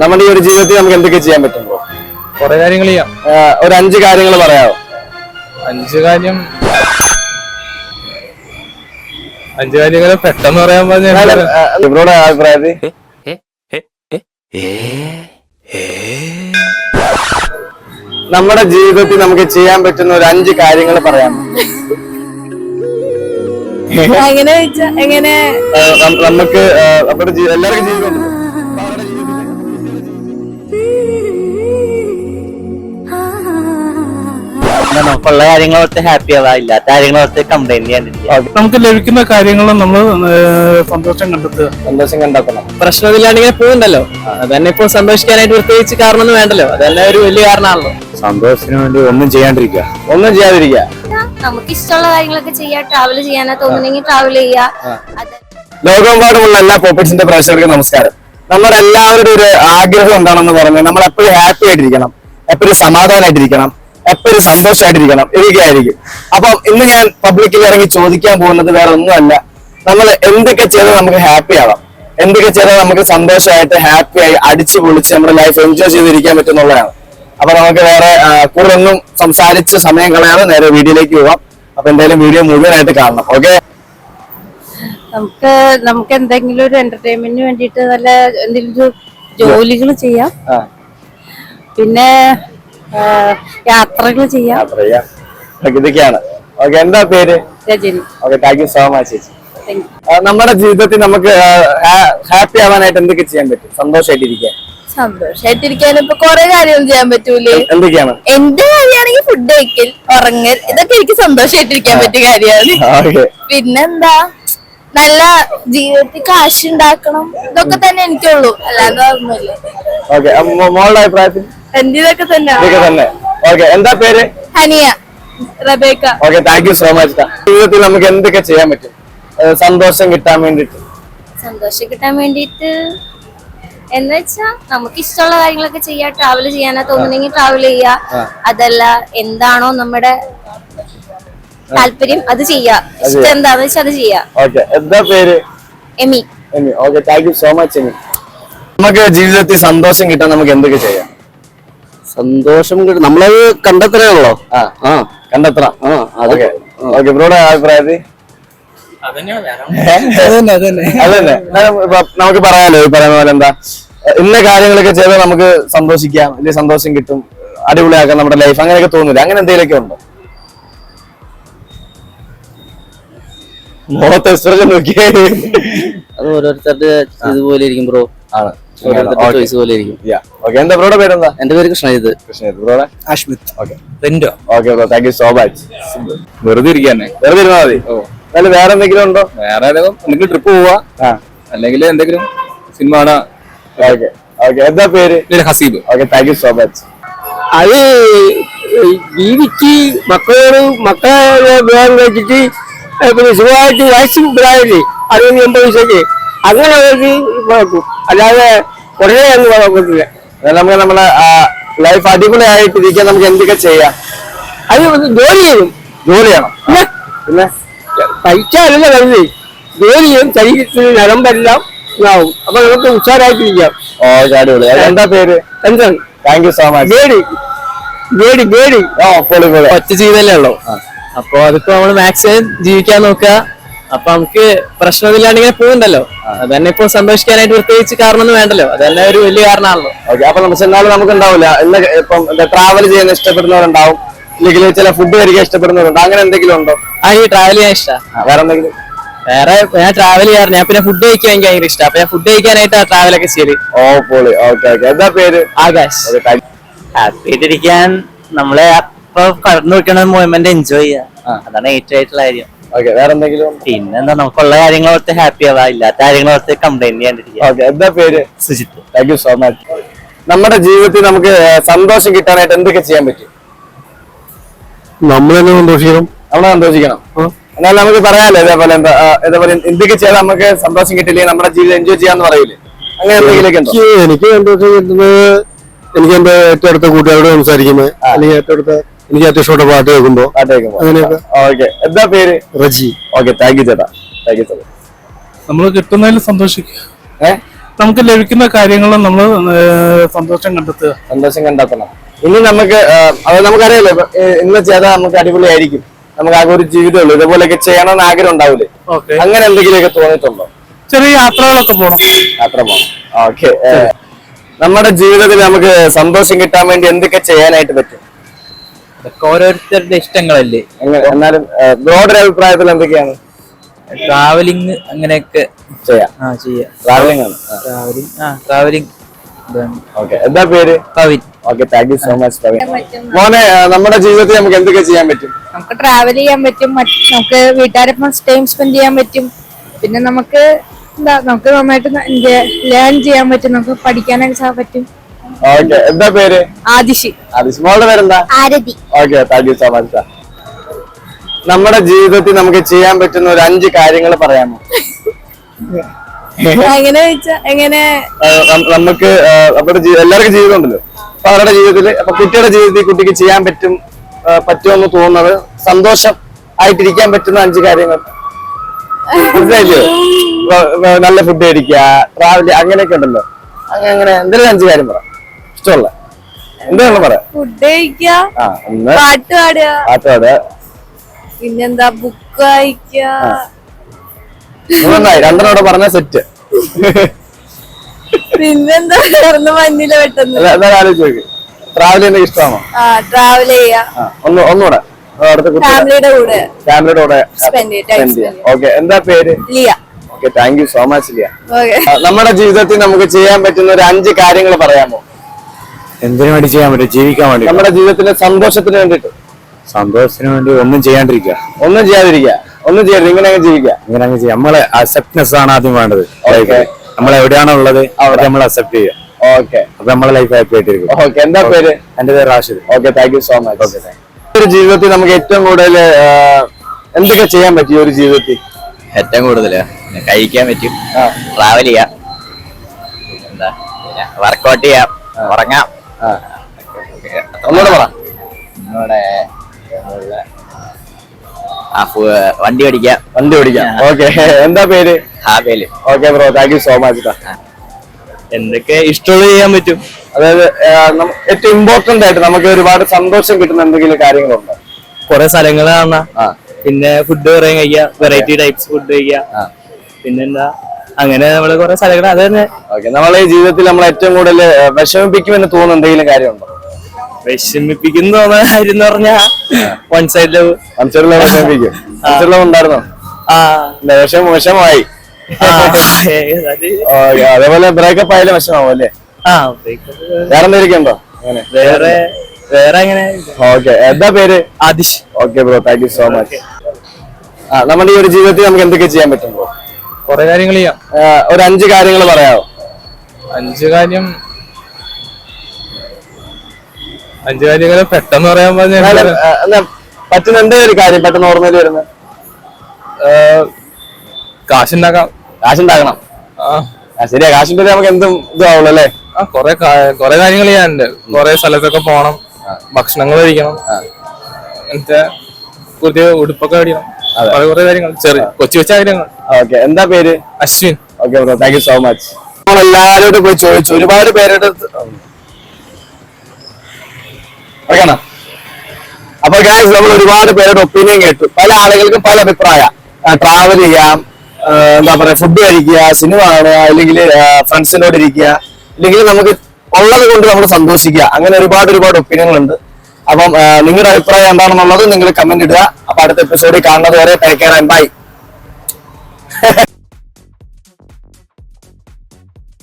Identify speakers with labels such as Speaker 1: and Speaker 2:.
Speaker 1: നമ്മുടെ ഈ ഒരു ജീവിതത്തിൽ നമുക്ക് എന്തൊക്കെ ചെയ്യാൻ പറ്റും
Speaker 2: കൊറേ കാര്യങ്ങൾ ചെയ്യാം.
Speaker 1: ഒരു അഞ്ച് കാര്യങ്ങൾ പറയാമോ
Speaker 2: അഞ്ച് കാര്യം. അഞ്ച് കാര്യങ്ങൾ പെട്ടെന്ന് പറയാൻ പറഞ്ഞോട്
Speaker 1: ഇവരോട് അഭിപ്രായത്തിൽ? നമ്മുടെ ജീവിതത്തിൽ നമുക്ക് ചെയ്യാൻ പറ്റുന്ന ഒരു അഞ്ച് കാര്യങ്ങൾ പറയാം.
Speaker 3: എങ്ങനെ? വെച്ചാ എങ്ങനെ
Speaker 1: നമുക്ക് നമ്മുടെ എല്ലാവർക്കും ജീവിതം
Speaker 4: നമുക്കുള്ള കാര്യങ്ങളോർത്ത് ഹാപ്പി ആവാ. ഇല്ലാത്ത കാര്യങ്ങളോർത്ത് കംപ്ലൈന്റ് ചെയ്യാണ്ടിരിക്കുക
Speaker 5: നമുക്ക് ലഭിക്കുന്ന കാര്യങ്ങളും നമ്മൾ സന്തോഷം കണ്ടെത്തുക.
Speaker 1: സന്തോഷം കണ്ടെത്തണം.
Speaker 6: പ്രശ്നമില്ലാണ്ട് ഇങ്ങനെ പോകുന്നുണ്ടല്ലോ. അതന്നെ ഇപ്പൊ സന്തോഷിക്കാനായിട്ട് പ്രത്യേകിച്ച് കാരണമൊന്നും വേണ്ടല്ലോ. അതന്നെ ഒരു വലിയ കാരണമാണല്ലോ.
Speaker 1: സന്തോഷത്തിന് വേണ്ടി ഒന്നും ചെയ്യാണ്ടിരിക്കുക. ഒന്നും ചെയ്യാതിരിക്കുക.
Speaker 3: നമുക്ക് ഇഷ്ടമുള്ള കാര്യങ്ങളൊക്കെ ചെയ്യാ. ട്രാവൽ ചെയ്യാനാ തോന്നുന്നെങ്കിൽ ട്രാവൽ ചെയ്യാ. അത്
Speaker 1: ലോകമെമ്പാടുമുള്ള എല്ലാ പോപ്പേഴ്സിന്റെ പ്രേക്ഷകർക്കും നമസ്കാരം. നമ്മുടെ എല്ലാവരുടെ ഒരു ആഗ്രഹം എന്താണെന്ന് പറഞ്ഞാൽ നമ്മൾ എപ്പോഴും ഹാപ്പി ആയിട്ടിരിക്കണം. എപ്പോഴും സമാധാനമായിട്ടിരിക്കണം. എപ്പോഴും സന്തോഷമായിട്ടിരിക്കണം ഇതൊക്കെയായിരിക്കും അപ്പം ഇന്ന് ഞാൻ പബ്ലിക്കിൽ ഇറങ്ങി ചോദിക്കാൻ പോകുന്നത് വേറെ ഒന്നുമല്ല. നമ്മൾ എന്തൊക്കെ ചെയ്താൽ നമുക്ക് ഹാപ്പി ആവാം? എന്തൊക്കെ ചെയ്താൽ നമുക്ക് സന്തോഷമായിട്ട് ഹാപ്പി ആയി അടിച്ചു പൊളിച്ച് നമ്മുടെ ലൈഫ് എൻജോയ് ചെയ്തിരിക്കാൻ പറ്റുന്നുള്ളതാണ്. അപ്പൊ നമുക്ക് വേറെ കൂടുതലൊന്നും സംസാരിച്ച് സമയം കളയാതെ നേരെ വീഡിയോയിലേക്ക് പോവാം. അപ്പൊ എന്തായാലും വീഡിയോ മുഴുവനായിട്ട് കാണണം. ഓക്കെ
Speaker 3: നമുക്ക് നമുക്ക് എന്തെങ്കിലും ഒരു എന്റർടൈൻമെന്റിന് വേണ്ടിയിട്ട് നല്ല എന്തെങ്കിലും ജോലികൾ ചെയ്യാം. പിന്നെ യാത്രകൾ ചെയ്യാം.
Speaker 1: ഇതൊക്കെയാണ്. ഓക്കെ എന്താ പേര്?
Speaker 3: Rajani.
Speaker 1: Okay thank you so much ചേച്ചി. നമ്മുടെ ജീവിതത്തിൽ നമുക്ക് ഹാപ്പി ആവാനായിട്ട് എന്തൊക്കെ ചെയ്യാൻ പറ്റും? സന്തോഷമായിട്ടിരിക്കാൻ
Speaker 3: സന്തോഷമായിട്ടിരിക്കാൻ ഇപ്പൊ കൊറേ കാര്യങ്ങൾ ചെയ്യാൻ പറ്റൂലേ?
Speaker 1: എന്തൊക്കെയാണ്?
Speaker 3: എന്റെ കാര്യമാണെങ്കിൽ ഫുഡ് കഴിക്കൽ ഉറങ്ങൽ ഇതൊക്കെ എനിക്ക് സന്തോഷമായിട്ടിരിക്കാൻ പറ്റിയ കാര്യമാണ് പിന്നെന്താ? നല്ല ജീവിതത്തിൽ കാശ് ഉണ്ടാക്കണം ഇതൊക്കെ തന്നെ എനിക്കുള്ളൂ. അല്ലാതെ
Speaker 1: ഓക്കെ മോളുടെ അഭിപ്രായത്തിൽ?
Speaker 3: എന്റെ തന്നെ.
Speaker 1: ഇതൊക്കെ തന്നെ. ഓക്കെ എന്താ പേര്?
Speaker 3: Haniya Rebecca.
Speaker 1: Okay thank you so much ജീവിതത്തിൽ നമുക്ക് എന്തൊക്കെ ചെയ്യാൻ പറ്റും? സന്തോഷം കിട്ടാൻ വേണ്ടിട്ട്
Speaker 3: സന്തോഷം കിട്ടാൻ വേണ്ടിട്ട് എന്ന് വെച്ചാ നമുക്ക് ഇഷ്ടമുള്ള കാര്യങ്ങളൊക്കെ ചെയ്യാ. ട്രാവൽ ചെയ്യാനാ തോന്നുന്നെങ്കിൽ ട്രാവൽ ചെയ്യാ. അതല്ല എന്താണോ നമ്മുടെ താല്പര്യം അത് ചെയ്യാ. ഇഷ്ടം എന്താന്ന് വെച്ചാ അത് ചെയ്യാ.
Speaker 1: ഓക്കെ എന്താ പേര്?
Speaker 3: Amy.
Speaker 1: Amy. Okay thank you so much Amy. നമുക്ക് ജീവിതത്തിൽ സന്തോഷം കിട്ടാൻ നമുക്ക് എന്തൊക്കെ ചെയ്യാം?
Speaker 4: സന്തോഷം കിട്ടും നമ്മളത് കണ്ടെത്തണല്ലോ
Speaker 1: ആ ആ. കണ്ടെത്തണം. ഓക്കെ. ഓക്കെ ബ്രോയുടെ അഭിപ്രായത്തിൽ? നമുക്ക് പറയാലോ ഈ പറയുന്ന പോലെ എന്താ? ഇന്ന കാര്യങ്ങളൊക്കെ ചെയ്താൽ നമുക്ക് സന്തോഷിക്കാം അല്ലെങ്കിൽ സന്തോഷം കിട്ടും അടിപൊളിയാക്കാം നമ്മുടെ ലൈഫ് അങ്ങനെയൊക്കെ തോന്നില്ല അങ്ങനെ എന്തെങ്കിലുമൊക്കെ ഉണ്ടോ? മുഖത്ത് എക്സ്പ്രഷൻ നോക്കിയേ.
Speaker 4: അത് ഓരോരുത്തരുടെ ഇതുപോലെ ഇരിക്കും ബ്രോ
Speaker 1: ആണ്.
Speaker 4: ഓരോരുത്തരുടെ ചോയ്സ് പോലെ ഇരിക്കും.
Speaker 1: ഓക്കെ എന്താ ബ്രോയുടെ പേരെന്താ?
Speaker 4: എന്റെ പേര് കൃഷ്ണജിത്
Speaker 1: കൃഷ്ണജിത് ബ്രോയുടെ
Speaker 5: Ashmit
Speaker 1: okay
Speaker 2: തെന്റോ
Speaker 1: okay bro thank you so much
Speaker 2: വെറുതെ ഇരിക്കാന്നെ.
Speaker 1: വെറുതെ ഇരുന്നാ മതി. എന്നാലും വേറെ എന്തെങ്കിലും ഉണ്ടോ?
Speaker 2: വേറെ ഏതെങ്കിലും ട്രിപ്പ് പോവാ?
Speaker 1: ആ.
Speaker 2: അല്ലെങ്കിൽ എന്തെങ്കിലും സിനിമ കാണാ?
Speaker 1: ഓക്കെ ഓക്കെ എന്താ പേര്?
Speaker 2: Haseeb.
Speaker 1: Okay thank you so much
Speaker 7: അത് ജീവിച്ച് മക്കളോട് മക്കളെ വിവാഹം കഴിച്ചിട്ട് പിന്നെ സുഖമായിട്ട് വയസ്സ് പ്രായമില്ലേ അറുപത് എൺപത് വയസ്സൊക്കെ. അങ്ങനെ അവർക്ക് വളർത്തും അല്ലാതെ ഉടനെ അങ്ങ് വളർത്തില്ല
Speaker 1: നമുക്ക് നമ്മുടെ ലൈഫ് അടിപൊളിയായിട്ടിരിക്കാൻ നമുക്ക് എന്തൊക്കെ ചെയ്യാം?
Speaker 7: അത് ജോലി ചെയ്യും.
Speaker 1: ജോലി ചെയ്യണം.
Speaker 7: പിന്നെ? പൈസ അല്ല വരുന്നത് ജോലി ചെയ്യും ശരീരത്തിന് നരമ്പെല്ലാം ഇതാവും. അപ്പൊ നമുക്ക് ഉഷാറായിട്ടിരിക്കാം.
Speaker 1: ഓ അടിപൊളി. എന്താ പേര്?
Speaker 7: എന്താണ്
Speaker 1: താങ്ക് യു സോ മച്ച്
Speaker 7: ഗേഡി. ഗേഡി ഗേഡി.
Speaker 1: ഓ പൊളി പൊളി.
Speaker 6: ഒറ്റ ചെയ്തല്ലേ ഉള്ളൂ. അപ്പൊ അതിപ്പോ നമ്മൾ മാക്സിമം ജീവിക്കാൻ നോക്കുക. അപ്പൊ നമുക്ക് പ്രശ്നമില്ലാണ്ട് ഇങ്ങനെ പോകുന്നുണ്ടല്ലോ. അതന്നെ ഇപ്പൊ സന്തോഷിക്കാനായിട്ട് പ്രത്യേകിച്ച് കാരണം വേണ്ടല്ലോ. അതന്നെ ഒരു വലിയ കാരണമാണല്ലോ.
Speaker 1: ഓക്കെ അപ്പൊ നമുക്ക് എന്നാലും നമുക്ക് ഉണ്ടാവില്ല. ഇന്ന് ഇപ്പം ട്രാവൽ ചെയ്യാൻ ഇഷ്ടപ്പെടുന്നവരുണ്ടാവും. അല്ലെങ്കിൽ ചില ഫുഡ് കഴിക്കാൻ ഇഷ്ടപ്പെടുന്നവരുണ്ടോ. അങ്ങനെ എന്തെങ്കിലും ഉണ്ടോ?
Speaker 6: ആ ഈ ട്രാവൽ ചെയ്യാൻ ഇഷ്ടാ.
Speaker 1: ആ, വേറെ എന്തെങ്കിലും?
Speaker 6: വേറെ ഞാൻ ട്രാവൽ ചെയ്യാറ് ഞാൻ പിന്നെ ഫുഡ് കഴിക്കാൻ എനിക്ക് ഭയങ്കര ഇഷ്ടം. അപ്പൊ ഞാൻ ഫുഡ് കഴിക്കാനായിട്ട് ട്രാവൽ ഒക്കെ ചെയ്ത്
Speaker 1: ഓ പൊളി. ഓക്കെ ഓക്കെ എന്താ പേര്?
Speaker 6: ആകാശ്.
Speaker 4: ഹാപ്പി ആയിട്ടിരിക്കാൻ. നമ്മളെ അപ്പൊ കടന്നു വെക്കണ മൂവ്മെന്റ് എൻജോയ് ചെയ്യാം. അതാണ് ഏറ്റവും ആയിട്ടുള്ള കാര്യം.
Speaker 1: ഓക്കെ വേറെ എന്തെങ്കിലും
Speaker 4: പിന്നെന്താ നമുക്കുള്ള കാര്യങ്ങളോർത്ത് ഹാപ്പി ആവാ ഇല്ലാത്ത കാര്യങ്ങളോർത്ത് കംപ്ലൈന്റ് ചെയ്യാണ്ടിരിക്കുക.
Speaker 1: ഓക്കെ എന്താ പേര്?
Speaker 4: Sujith.
Speaker 1: Thank you so much നമ്മുടെ ജീവിതത്തിൽ നമുക്ക് സന്തോഷം കിട്ടാനായിട്ട് എന്തൊക്കെ ചെയ്യാൻ പറ്റും?
Speaker 5: നമ്മൾ തന്നെ സന്തോഷിക്കണം.
Speaker 1: നമ്മളെ സന്തോഷിക്കണം. എന്നാൽ നമുക്ക് പറയാലോ ഇതേപോലെ എന്താ ഇതേപോലെ എന്തൊക്കെ ചെയ്താൽ നമുക്ക് സന്തോഷം കിട്ടില്ലേ നമ്മുടെ ജീവിതം എൻജോയ് ചെയ്യാന്ന് പറയൂലേ അങ്ങനെ എന്തെങ്കിലും ഉണ്ടോ?
Speaker 5: എനിക്ക് എനിക്ക് സന്തോഷം കിട്ടുന്നത് എനിക്ക് എന്റെ ഏറ്റവും അടുത്ത കൂട്ടുകാരോട് സംസാരിക്കുന്നത് അല്ലെങ്കിൽ ഏറ്റവും അടുത്ത എനിക്ക് ഏറ്റവും ഇഷ്ടപ്പെട്ട പാട്ട് കേൾക്കുമ്പോ
Speaker 1: പാട്ട് കേൾക്കുമ്പോ. ഓക്കെ എന്താ പേര്?
Speaker 5: റജി.
Speaker 1: ഓക്കെ താങ്ക് യു ചേട്ടാ. താങ്ക് യു ചേട്ടാ
Speaker 5: നമ്മൾ കിട്ടുന്നതിൽ സന്തോഷിക്കുക.
Speaker 8: നമുക്ക് ലഭിക്കുന്ന കാര്യങ്ങളും നമ്മൾ സന്തോഷം കണ്ടെത്തുക.
Speaker 1: സന്തോഷം കണ്ടെത്തണം. ഇനി നമുക്ക് അത് നമുക്കറിയാലോ ഇന്ന് ചെയ്താൽ നമുക്ക് അടിപൊളിയായിരിക്കും. നമുക്ക് ആകെ ഒരു ജീവിതമുള്ളൂ. ഇതുപോലെയൊക്കെ ചെയ്യണമെന്ന് ആഗ്രഹം ഉണ്ടാവില്ലേ
Speaker 8: ഓക്കെ
Speaker 1: അങ്ങനെ എന്തെങ്കിലുമൊക്കെ തോന്നിയിട്ടുണ്ടോ?
Speaker 8: ചെറിയ യാത്രകളൊക്കെ പോകണം
Speaker 1: യാത്ര പോകണം ഓക്കെ നമ്മുടെ ജീവിതത്തിൽ നമുക്ക് സന്തോഷം കിട്ടാൻ വേണ്ടി എന്തൊക്കെ ചെയ്യാനായിട്ട് പറ്റും?
Speaker 4: ഇതൊക്കെ ഓരോരുത്തരുടെ ഇഷ്ടങ്ങളല്ലേ?
Speaker 1: എങ്ങനെ എന്നാലും ബ്രോഡർ അഭിപ്രായത്തിൽ എന്തൊക്കെയാണ്?
Speaker 4: ട്രാവലിംഗ് അങ്ങനെയൊക്കെ
Speaker 1: ചെയ്യാം.
Speaker 4: ആ ചെയ്യാം.
Speaker 1: ട്രാവലിംഗ് ആണ്.
Speaker 4: ട്രാവലിംഗ് ആ ട്രാവലിംഗ്.
Speaker 1: ഓക്കെ എന്താ പേര്?
Speaker 4: Pavin.
Speaker 1: Okay thank you so much Pavin. മോനെ നമ്മുടെ ജീവിതത്തിൽ നമുക്ക് എന്തൊക്കെ ചെയ്യാൻ പറ്റും?
Speaker 9: നമുക്ക് ട്രാവൽ ചെയ്യാൻ പറ്റും നമുക്ക് വീട്ടുകാരൊപ്പം ടൈം സ്പെൻഡ് ചെയ്യാൻ പറ്റും. പിന്നെ നമുക്ക് എന്താ നമുക്ക് നന്നായിട്ട് ലേൺ ചെയ്യാൻ പറ്റും നമുക്ക് പഠിക്കാനൊക്കെ പറ്റും.
Speaker 1: ഓക്കെ എന്താ പേര്?
Speaker 9: ആദിഷി.
Speaker 1: ആദിഷ്. മോളുടെ പേരെന്താ?
Speaker 3: Aarathi.
Speaker 1: Okay thank you so much നമ്മുടെ ജീവിതത്തിൽ നമുക്ക് ചെയ്യാൻ പറ്റുന്ന ഒരു അഞ്ച് കാര്യങ്ങൾ പറയാമോ?
Speaker 9: എങ്ങനെ വെച്ചാ എങ്ങനെ?
Speaker 1: നമുക്ക് നമ്മുടെ എല്ലാവർക്കും ജീവിതം ഉണ്ടല്ലോ അപ്പൊ അവരുടെ ജീവിതത്തിൽ അപ്പൊ കുട്ടിയുടെ ജീവിതത്തിൽ കുട്ടിക്ക് ചെയ്യാൻ പറ്റും പറ്റുമെന്ന് തോന്നുന്നത് സന്തോഷം ആയിട്ടിരിക്കാൻ പറ്റുന്ന അഞ്ച് കാര്യങ്ങൾ. മനസ്സിലായില്ലേ? നല്ല ഫുഡ് കഴിക്കുക ട്രാവൽ അങ്ങനെയൊക്കെ ഉണ്ടല്ലോ. അങ്ങനെ അങ്ങനെ എന്തെങ്കിലും അഞ്ച് കാര്യം പറ. ഇഷ്ടമുള്ള? എന്താണ് പറയാ?
Speaker 9: ഫുഡ് കഴിക്കുക പാട്ട് പാടുക. പിന്നെന്താ ബുക്ക് വായിക്കുക
Speaker 1: മൂന്നായി രണ്ടെണ്ണോടെ പറഞ്ഞ സെറ്റ്
Speaker 9: പിന്നെന്താ മഞ്ഞിൽ പെട്ടെന്ന്
Speaker 1: ട്രാവൽ ചെയ്യുന്ന ഇഷ്ടമാണോ?
Speaker 9: ട്രാവൽ
Speaker 1: ഒന്നുകൂടെ.
Speaker 9: ഫാമിലിയുടെ കൂടെ.
Speaker 1: ഫാമിലിയുടെ. ഓക്കെ എന്താ പേര്?
Speaker 9: Liya.
Speaker 1: Okay thank you so much Liya. നമ്മുടെ ജീവിതത്തിൽ നമുക്ക് ചെയ്യാൻ പറ്റുന്ന ഒരു അഞ്ച് കാര്യങ്ങൾ പറയാമോ?
Speaker 5: എന്തിനു വേണ്ടി ചെയ്യാൻ പറ്റും? ജീവിക്കാൻ വേണ്ടി.
Speaker 1: നമ്മുടെ ജീവിതത്തിലെ സന്തോഷത്തിന് വേണ്ടിട്ട്
Speaker 5: സന്തോഷത്തിന് വേണ്ടി ഒന്നും ചെയ്യാണ്ടിരിക്കുക.
Speaker 1: ഒന്നും ചെയ്യാതിരിക്കുക. ഒന്നും ചെയ്യാതെ ഇങ്ങനെ അങ്ങ് ജീവിക്കുക.
Speaker 5: ഇങ്ങനെ അങ്ങ് ചെയ്യാം നമ്മളെ അക്സെപ്റ്റൻസ് ആണ് ആദ്യം വേണ്ടത്.
Speaker 1: ഓക്കെ
Speaker 5: നമ്മൾ എവിടെയാണോ ഉള്ളത് അവിടെ നമ്മൾ അക്സെപ്റ്റ് ചെയ്യുക.
Speaker 1: ഓക്കെ
Speaker 5: അപ്പൊ നമ്മളെ ലൈഫ് ഹാപ്പി ആയിട്ടിരിക്കും.
Speaker 1: ഓക്കെ എന്താ പേര്?
Speaker 5: എന്റെ പേര് Rashid.
Speaker 1: Okay thank you so much okay ഒരു ജീവിതത്തിൽ നമുക്ക് ഏറ്റവും കൂടുതൽ എന്തൊക്കെ ചെയ്യാൻ പറ്റും ഒരു ജീവിതത്തിൽ?
Speaker 4: ഏറ്റവും കൂടുതൽ കഴിക്കാൻ പറ്റും. ട്രാവൽ ചെയ്യാം. എന്താ? വർക്കൗട്ട് ചെയ്യാം. ഉറങ്ങാം.
Speaker 1: ഒന്നുകൂടെ പറ.
Speaker 4: നമ്മുടെ വണ്ടി ഓടിക്കാം.
Speaker 1: വണ്ടി ഓടിക്കാം. ഓക്കെ എന്താ പേര്?
Speaker 4: Habel
Speaker 1: okay bro thank you so much
Speaker 2: എന്തൊക്കെ ഇഷ്ടമുള്ളത് ചെയ്യാൻ പറ്റും?
Speaker 1: അതായത് ഏറ്റവും ഇമ്പോർട്ടന്റ് ആയിട്ട് നമുക്ക് ഒരുപാട് സന്തോഷം കിട്ടുന്ന എന്തെങ്കിലും കാര്യങ്ങളുണ്ടോ?
Speaker 2: കുറെ സ്ഥലങ്ങൾ കാണാം. പിന്നെ ഫുഡ് കുറേ കഴിക്കാം. വെറൈറ്റി ടൈപ്സ് ഫുഡ് കഴിക്കാം. പിന്നെന്താ? അങ്ങനെ നമ്മൾ കുറെ സ്ഥലങ്ങൾ അത് തന്നെ.
Speaker 1: ഓക്കെ നമ്മളെ ജീവിതത്തിൽ നമ്മൾ ഏറ്റവും കൂടുതൽ വിഷമിപ്പിക്കും എന്ന് തോന്നുന്ന എന്തെങ്കിലും കാര്യമുണ്ടോ
Speaker 2: വിഷമിപ്പിക്കുന്ന കാര്യം എന്ന് പറഞ്ഞാ വൺ സൈഡ് ലവ്
Speaker 1: മനസ്സിലുള്ള വിഷമിപ്പിക്കും. ലവ് ഉണ്ടായിരുന്നോ?
Speaker 2: ആ.
Speaker 1: ഇല്ല, വിഷമം വിഷമമായി
Speaker 2: ആ, അത്
Speaker 1: ഓക്കേ, അതേപോലെ ബ്രേക്കപ്പ് ആയാലും വിഷമാവും അല്ലേ. വേറെ എന്തെങ്കിലും ഉണ്ടോ? അങ്ങനെ.
Speaker 2: വേറെ വേറെ അങ്ങനെ
Speaker 1: ഓക്കെ എന്താ പേര്?
Speaker 2: Aadish.
Speaker 1: Okay bro thank you so much ആ നമ്മുടെ ഈ ഒരു ജീവിതത്തിൽ നമുക്ക് എന്തൊക്കെ ചെയ്യാൻ പറ്റും
Speaker 2: കുറെ കാര്യങ്ങൾ ചെയ്യാം.
Speaker 1: ഒരു അഞ്ച് കാര്യങ്ങൾ പറയാമോ
Speaker 2: അഞ്ച് കാര്യം അഞ്ച് കാര്യങ്ങൾ പെട്ടെന്ന് പറയാൻ
Speaker 1: എന്നാ പറ്റുന്ന എന്തേ ഒരു കാര്യം പെട്ടെന്ന് ഓർമ്മയിൽ വരുന്ന?
Speaker 2: കാശുണ്ടാക്കാം.
Speaker 1: കാശുണ്ടാക്കണം. ശരിയാ കാശിന്റെ നമുക്ക് എന്തും ഇതാവുള്ളൂ അല്ലേ?
Speaker 2: കൊറേ കൊറേ കാര്യങ്ങൾ ചെയ്യാനുണ്ട്. കൊറേ സ്ഥലത്തൊക്കെ പോണം. ഭക്ഷണങ്ങൾ കഴിക്കണം. എന്നിട്ട് പുതിയ ഉടുപ്പൊക്കെ മേടിക്കണം. കൊറേ കൊറേ കാര്യങ്ങൾ ചെറിയ കൊച്ചു കൊച്ചു കാര്യങ്ങൾ
Speaker 1: ഓക്കെ. എന്താ പേര്?
Speaker 2: Ashwin.
Speaker 1: Okay bro thank you so much നമ്മൾ എല്ലാവരോടും പോയി ചോദിച്ചു. ഒരുപാട് പേരുടെ അപ്പൊ ഗായ്സ് നമ്മൾ ഒരുപാട് പേരുടെ ഒപ്പീനിയൻ കേട്ടു. പല ആളുകൾക്കും പല അഭിപ്രായ. ട്രാവൽ ചെയ്യാം എന്താ പറയാ ഫുഡ് കഴിക്കുക സിനിമ കാണുക അല്ലെങ്കിൽ ഫ്രണ്ട്സിനോട് ഇരിക്കുക. അല്ലെങ്കിൽ നമുക്ക് ഉള്ളത് കൊണ്ട് നമ്മൾ സന്തോഷിക്കുക. അങ്ങനെ ഒരുപാട് ഒരുപാട് ഒപ്പീനിയൻ ഉണ്ട് അപ്പം നിങ്ങളുടെ അഭിപ്രായം എന്താണെന്നുള്ളത് നിങ്ങൾ കമന്റ് ഇടുക. അപ്പൊ അടുത്ത എപ്പിസോഡിൽ കാണുന്നത് വരെ ടേക്ക് കെയർ ആൻഡ് ബൈ